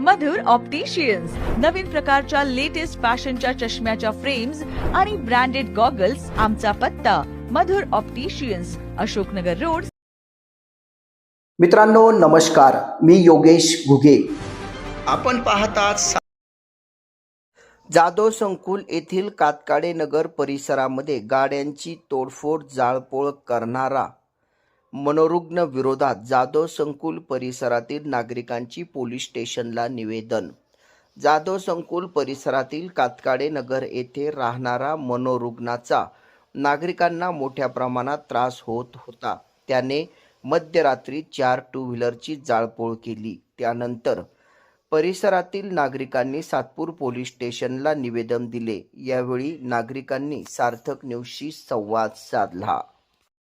मधुर opticians नवीन प्रकारच्या latest फॅशनच्या चष्म्याच्या फ्रेम्स आणि ब्रँडेड गॉगल्स आमचा पत्ता. Madhur opticians Ashoknagar road. मित्रांनो नमस्कार. मी योगेश घुगे. आपण पाहतात जाधव संकुल येथील कातकाडे नगर परिसरामध्ये गाड्यांची तोडफोड जाळपोळ करणारा मनोरुग्ण विरोधात जाधव संकुल परिसरातील नागरिकांची पोलीस स्टेशनला निवेदन. जाधव संकुल परिसरातील कातकाडे नगर येथे राहणारा मनोरुग्णाचा नागरिकांना मोठ्या प्रमाणात त्रास होत होता. त्याने मध्यरात्री चार टू व्हीलरची जाळपोळ केली. त्यानंतर परिसरातील नागरिकांनी सातपूर पोलीस स्टेशनला निवेदन दिले. यावेळी नागरिकांनी सार्थक न्यूजशी संवाद साधला.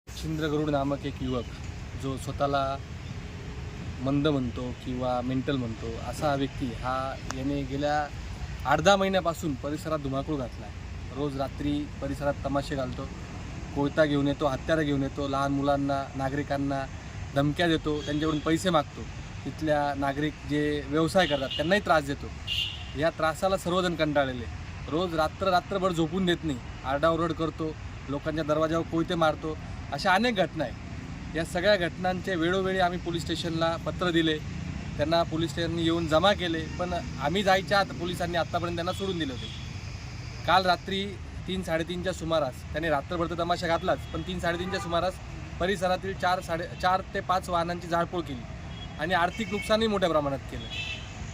छिंद्रगरुड नामक एक युवक जो स्वतःला मंद म्हणतो किंवा मेंटल म्हणतो असा हा व्यक्ती हा याने गेल्या आठ दहा महिन्यापासून परिसरात धुमाकूळ घातला आहे रोज रात्री परिसरात तमाशे घालतो कोयता घेऊन येतो हत्यारं घेऊन येतो लहान मुलांना नागरिकांना धमक्या देतो त्यांच्याकडून पैसे मागतो. तिथल्या नागरिक जे व्यवसाय करतात त्यांनाही त्रास देतो. या त्रासाला सर्वजण कंटाळलेले. रोज रात्र रात्रभर झोपून देत नाही. आरडाओरड करतो लोकांच्या दरवाजावर कोयते मारतो अशा अनेक घटना आहेत या सगळ्या घटनांचे वेळोवेळी आम्ही पोलीस स्टेशनला पत्र दिले. त्यांना पोलीस स्टेशननी येऊन जमा केले पण आम्ही जायच्या आत पोलिसांनी आत्तापर्यंत त्यांना सोडून दिले होते. काल रात्री तीन साडेतीनच्या सुमारास त्यांनी रात्रभर तर तमाशा घातलाच पण तीन साडेतीनच्या सुमारास परिसरातील चार साडे चार ते पाच वाहनांची जाळपोळ केली आणि आर्थिक नुकसानही मोठ्या प्रमाणात केलं.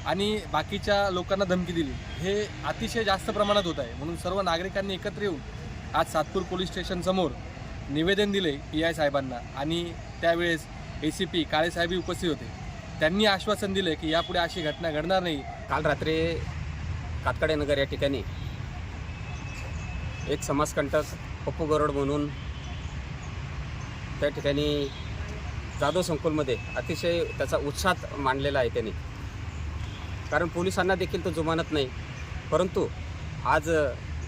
आणि बाकीच्या लोकांना धमकी दिली. हे अतिशय जास्त प्रमाणात होत आहे. म्हणून सर्व नागरिकांनी एकत्र येऊन आज सातपूर पोलीस स्टेशनसमोर निवेदन दिले पी आय साहेबांना आणि त्यावेळेस ए सी पी काळेसाहेबही उपस्थित होते. त्यांनी आश्वासन दिले की यापुढे अशी घटना घडणार नाही. काल रात्री कातकडे नगर या ठिकाणी एक समाजकंटक पप्पू गरोड म्हणून त्या ठिकाणी जाधव संकुलमध्ये अतिशय त्याचा उत्साह मांडलेला आहे त्यांनी. कारण पोलिसांना देखील तो जुमानत नाही. परंतु आज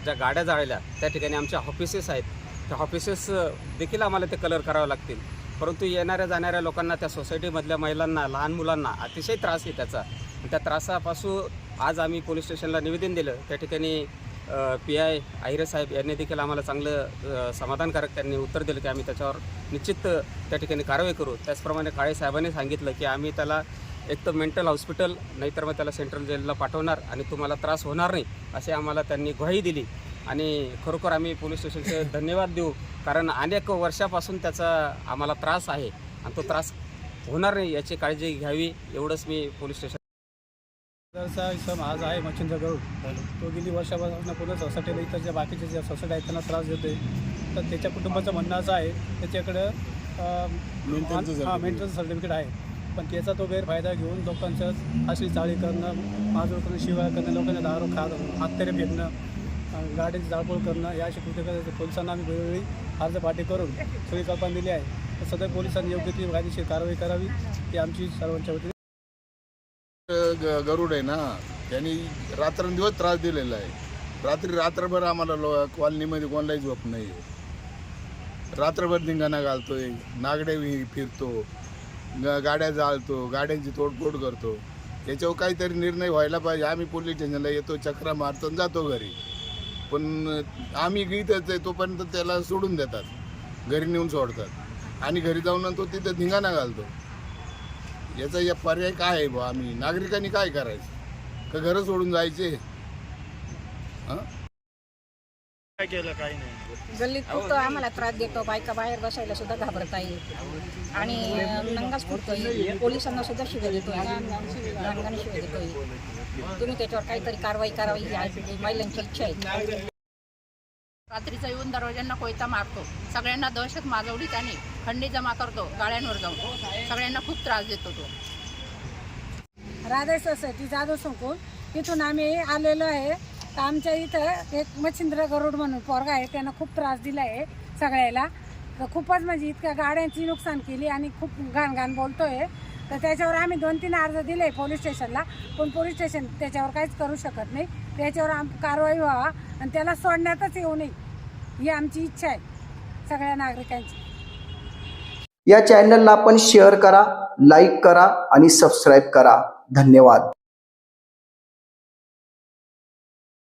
ज्या गाड्या जाळल्या त्या ठिकाणी आमच्या ऑफिसेस आहेत. त्या ऑफिसेस देखील आम्हाला ते कलर करावे लागतील. परंतु येणाऱ्या जाणाऱ्या लोकांना त्या सोसायटीमधल्या महिलांना लहान मुलांना अतिशय त्रास आहे त्याचा. आणि त्या त्रासापासून आज आम्ही पोलीस स्टेशनला निवेदन दिलं. त्या ठिकाणी पी आय आहिरे साहेब यांनी देखील आम्हाला चांगलं समाधानकारक त्यांनी उत्तर दिलं की आम्ही त्याच्यावर निश्चित त्या ठिकाणी कारवाई करू. त्याचप्रमाणे काळे साहेबांनी सांगितलं की आम्ही त्याला एक तर मेंटल हॉस्पिटल नाहीतर मग त्याला सेंट्रल जेलला पाठवणार आणि तुम्हाला त्रास होणार नाही असे आम्हाला त्यांनी ग्वाही दिली. आणि खरोखर आम्ही पोलीस स्टेशनचे धन्यवाद देऊ कारण अनेक वर्षापासून त्याचा आम्हाला त्रास आहे आणि तो त्रास होणार नाही याची काळजी घ्यावी एवढंच मी पोलीस स्टेशन इसम आज आहे मच्छिंद्र गरुड तो गेली वर्षापासून पूर्ण सोसायटीला इतर ज्या बाकीच्या ज्या सोसायटी आहेत त्यांना त्रास देतोय. तर त्याच्या कुटुंबाचं म्हणणं असं आहे त्याच्याकडं हां मेंटल सर्टिफिकेट आहे. पण त्याचा तो गैरफायदा घेऊन लोकांचं अशी चाळी करणं माजूर करणं शिवाय करणं लोकांना दारू खा हत्यारे फेकणं गाडीची जाळपोळ करणं या अशी कृत्य करायचं पोलिसांना आम्ही वेळोवेळी अर्ज पाठी करून सगळी कल्पना दिली आहे. तर सध्या पोलिसांनी योग्य ती कायदेशीर कारवाई करावी ही आमची सर्वांच्या वतीने. गरुड आहे ना त्यांनी रात्रंदिवस त्रास दिलेला आहे. रात्री रात्रभर आम्हाला लो कॉलनीमध्ये कोणालाही झोप नाही रात्रभर धिंगाणा घालतोय नागडे फिरतो ग- गाड्या जाळतो गाड्यांची तोडफोड करतो. याच्यावर काहीतरी निर्णय व्हायला पाहिजे. आम्ही पोलीस स्टेशनला येतो चक्रा मारतो आणि जातो घरी. पण आम्ही इथंच आहे तोपर्यंत त्याला सोडून देतात. घरी नेऊन सोडतात. आणि घरी जाऊन तो तिथं धिंगाणा घालतो. याचा या पर्याय काय आहे बा आम्ही नागरिकांनी काय करायचं? का घरं सोडून जायचे? हां? गल्लीत खूप तो आम्हाला त्रास देतो बायका बाहेर बसायला सुद्धा घाबरत आहे आणि नंगाच फुटतोय पोलिसांना सुद्धा शिव्या देतोय. रंगाने शिव्या देतोय. तुम्ही त्याच्यावर काहीतरी कारवाई करावी ही महिलांची इच्छा आहे. रात्रीचा येऊन दरवाज्यांना कोयता मारतो. सगळ्यांना दहशत माजवली त्याने. खंडी जमा करतो गाड्यांवर जाऊन. सगळ्यांना खूप त्रास देतो तो. राधा सोसायटी जाधव संकुल तिथून आम्ही आलेलो आहे. तर आमच्या इथं एक मच्छिंद्र गरुड म्हणून पोरगा आहे त्यांना खूप त्रास दिला आहे सगळ्याला. तर खूपच म्हणजे इतक्या गाड्यांची नुकसान केली आणि खूप घाण घाण बोलतोय. तर त्याच्यावर आम्ही दोन तीन अर्ज दिले पोलीस स्टेशनला पण पोलीस स्टेशन त्याच्यावर काहीच करू शकत नाही. त्याच्यावर आम कारवाई व्हावा आणि त्याला सोडण्यातच येऊ नये ही आमची इच्छा आहे सगळ्या नागरिकांची. या चॅनलला आपण शेअर करा लाईक करा आणि सबस्क्राईब करा. धन्यवाद.